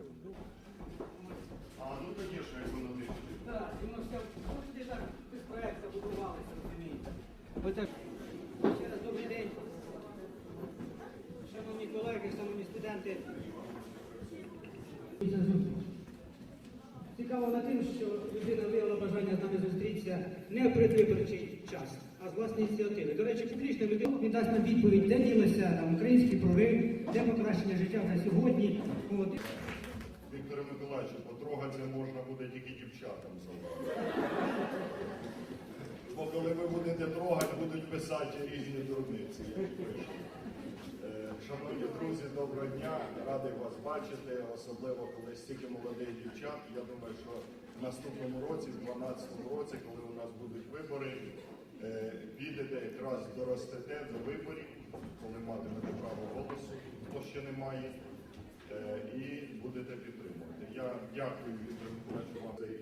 воно? А, ну звісно, як воно не Так, і воно все, ну, ти так без проекту будувалися, розумієте. Ще раз добрий день. Шановні колеги, шановні студенти. Цікаво на тим, що людина виявила бажання з нами зустрітися не в предвиборчий час, а з власної ініціативи. До речі, публічна людина він дасть нам відповідь, де ділися там український прорив, де покращення життя вже сьогодні. От. Вікторе Миколаївичу, потрогатися можна буде тільки дівчатам забрати. Бо коли ви будете трогати, будуть писати різні дурниці. Е, Шановні друзі, доброго дня, радий вас бачити, особливо коли стільки молодих дівчат. Я думаю, що в наступному році, в 2012 році, коли у нас будуть вибори, е, підете якраз доростете до виборів, коли матимете право голосу, хто ще не має. Е, і будете підтримувати. Я дякую вам цей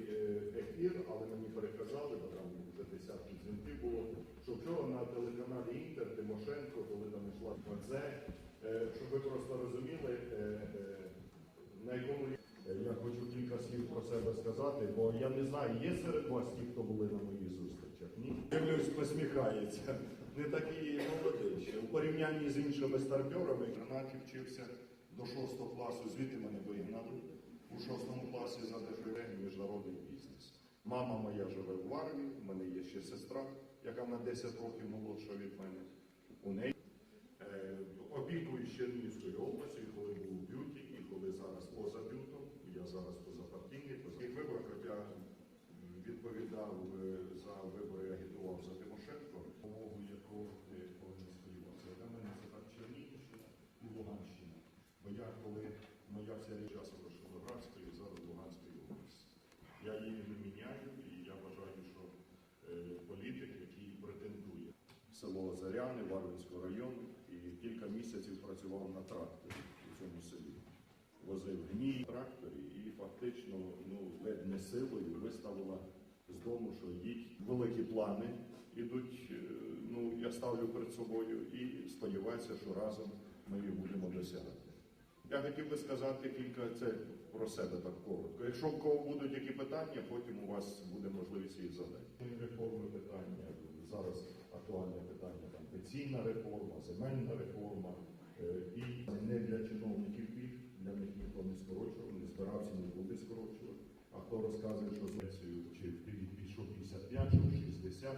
ефір, але мені переказали, бо там вже десятки дзвінків було, що вчора на телеканалі Інтер Тимошенко, коли там йшла це, е, щоб ви просто розуміли, е, на якому. Я хочу кілька слів про себе сказати, бо я не знаю, є серед вас ті, хто були на моїх зустрічах? Ні? Дивлюсь, посміхається. Не такий молодий. У порівнянні з іншими старпьорами, в вчився до 6 класу, звідти мене вигнали. У 6 класі за дежурень міжнародний бізнес. Мама моя живе в армії, в мене є ще сестра, яка на 10 років молодша від мене. У неї Е, Опікуюсь Чернігівською областю, і коли був у бюті, і коли зараз поза бютом, я зараз позапартійний, поза виборах, хоча відповідав е, за вибори, агітував за Тимошенко, умову, яку ти повинен сподіватися. Для мене це так Чернігівщина і Луганщина. Бо я коли моя вся часу Вишгородської, зараз Луганської області. Я її не міняю, і я вважаю, що е, політик, який претендує село Озаряни, Варвинського району, і кілька місяців працював на тракторі у цьому селі. Возив гній тракторі і фактично ну, ледь не силою виставила з дому, що їдь великі плани ідуть. е, Ну, я ставлю перед собою і сподіваюся, що разом ми їх будемо досягати. Я хотів би сказати кілька це про себе так коротко. Якщо в кого будуть які питання, потім у вас буде можливість їх задати. Реформи питання зараз актуальне питання там пенсійна реформа, земельна реформа е, і не для чиновників пільг, для них ніхто не скорочував, не збирався, не буде скорочувати. А хто розказує, що з пенсією чи пішов 55, чи 60,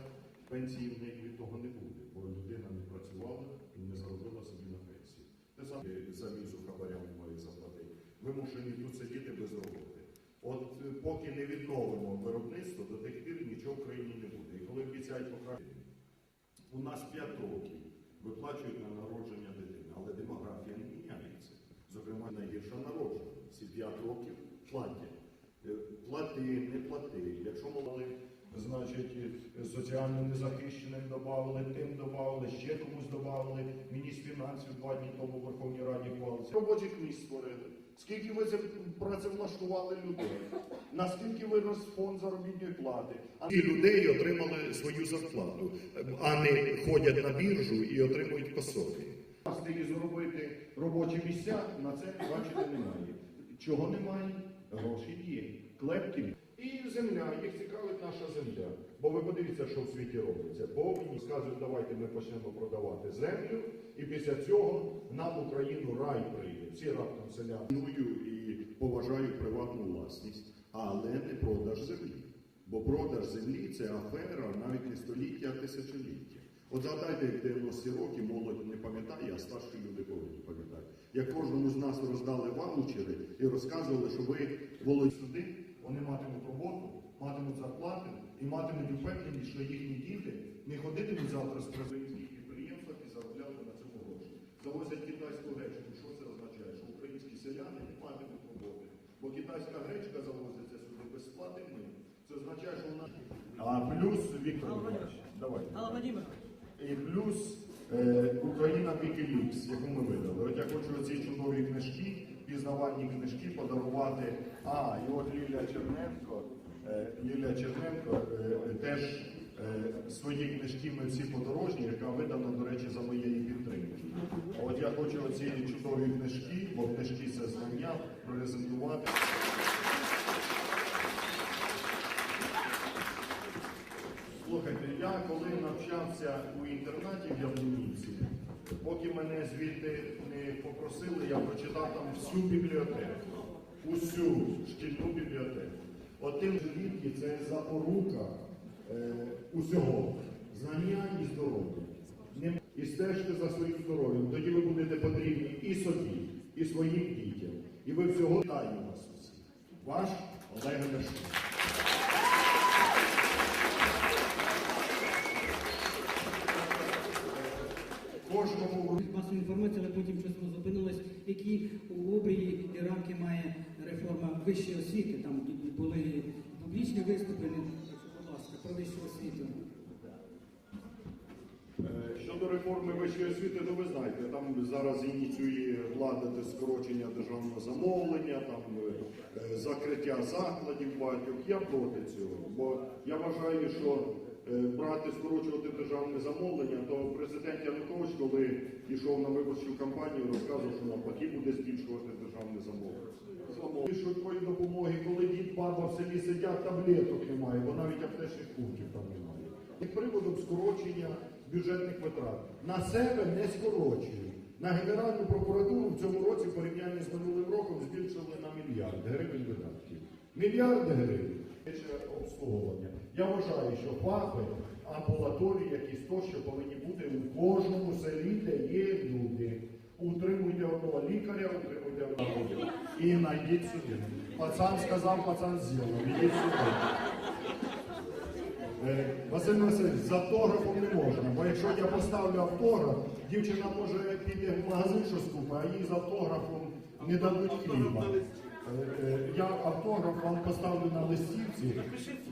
пенсії в неї від того не буде, бо людина не працювала і не заробила собі на пенсію. Те саме за візу хабаря немає заплатити. Вимушені тут сидіти без роботи. От е, поки не відновимо виробництво, до тих пір нічого в країні не буде. І коли обіцяють покращити, у нас 5 років виплачують на народження дитини, але демографія не міняється. Зокрема, найгірша народження. Ці 5 років платять. Е, Плати, не плати. Якщо мали, значить, соціально незахищеним додали, тим додали, ще комусь додали. Міністр фінансів два дні тому в Верховній Раді хвалиться. Робочих місць створили. Скільки ви працевлаштували людей? Наскільки вирос фонд заробітної плати? Ті людей отримали свою зарплату, а не ходять на біржу і отримують посоки. Стилі зробити робочі місця на це бачите немає. Чого немає? Гроші є. Клепки. І земля, їх цікавить наша земля. Бо ви подивіться, що в світі робиться. Повні скажуть, давайте ми почнемо продавати землю, і після цього нам Україну рай прийде. Всі раптом селяни і поважаю приватну власність, але не продаж землі. Бо продаж землі це афера навіть не століття, а тисячоліття. От згадайте, як 90 роки молодь не пам'ятає, а старші люди повинні пам'ятати. Як кожному з нас роздали ваучери і розказували, що ви володієте сюди, вони матимуть роботу, матимуть зарплату і матимуть упевненість, що їхні діти не ходитимуть завтра з українських підприємствах і заробляли на цьому гроші. Завозять китайську гречку. Що це означає? Що українські селяни не матимуть роботи. Бо китайська гречка завозиться сюди без сплати мит. Це означає, що вона. А плюс Віктор Миколаївич, давай. Алла Владимировна. І плюс е, Україна Вікілікс, яку ми видали. От я хочу ці чудові книжки, пізнавальні книжки подарувати. А, і от Лілія Черненко, е, Лілія Черненко е, теж е, свої книжки ми всі подорожні, яка видана, до речі, за моєї підтримки. А От я хочу оці чудові книжки, бо книжки це знання, презентувати. Слухайте, я коли навчався у інтернаті в Яблунівці, поки мене звідти не попросили, я прочитав там всю бібліотеку. Усю шкільну бібліотеку. Отим звідки це запорука е, усього, знання і здоров'я. І стежте за своїм здоров'ям, тоді ви будете потрібні і собі, і своїм дітям. І ви всього вітаю вас усіх. Ваш Олег Ляшко. Кожному масової інформації, але потім воно зупинилось, які обрії і рамки має реформа вищої освіти. Там були публічні виступи. Будь ласка, про вищу освіту. Е, реформи вищої освіти, то ви знаєте, там зараз ініціює влада скорочення державного замовлення, там е, закриття закладів багатьох. Я проти цього, бо я вважаю, що е, брати, скорочувати державне замовлення, то президент Янукович, коли йшов на виборчу кампанію, розказував, що навпаки буде збільшувати державне замовлення. Замовлення швидкої допомоги, коли дід баба в селі сидять, таблеток немає, бо навіть аптечних пунктів там немає. І приводом скорочення бюджетних витрат. На себе не скорочують. На Генеральну прокуратуру в цьому році в порівнянні з минулим роком збільшили на мільярд гривень видатків. Мільярди гривень. Обслуговування. Я вважаю, що ФАПи, амбулаторії, якісь тощо повинні бути у кожному селі, де є люди. Утримуйте одного лікаря, утримуйте одного. І найдіть сюди. Пацан сказав, пацан зробив. Ідіть сюди. Василь Васильович, з автографом не можна, бо якщо я поставлю автограф, дівчина може піде в магазин щось купить, а їй з автографом не дадуть хліба. Е, е, Я автограф вам поставлю на листівці,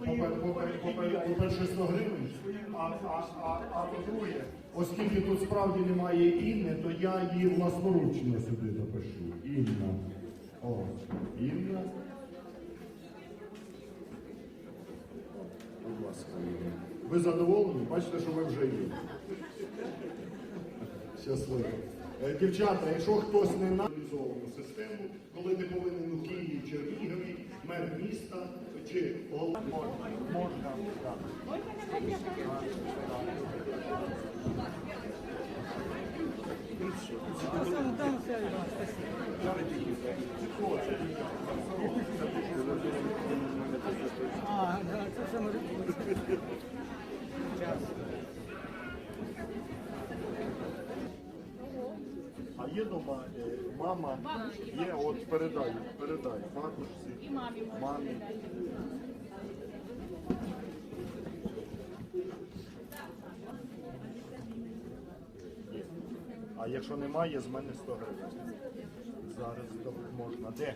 Попе- попе- попе- по-перше, 100 гривень, а, по-друге, оскільки тут справді немає Інни, то я її власноручно сюди напишу. Інна. О, Інна. Будь ласка. Ви задоволені? Бачите, що ви вже є. Щасливо. Е, Дівчата, якщо хтось не на реалізовану систему, коли ти повинен у Києві, Чернігові, мер міста чи голова можна. так. А, да, це саме є дома е, мама, є, от передай, передай, бабусі, мамі мамі. А якщо немає, з мене 100 гривень. Зараз можна. Де?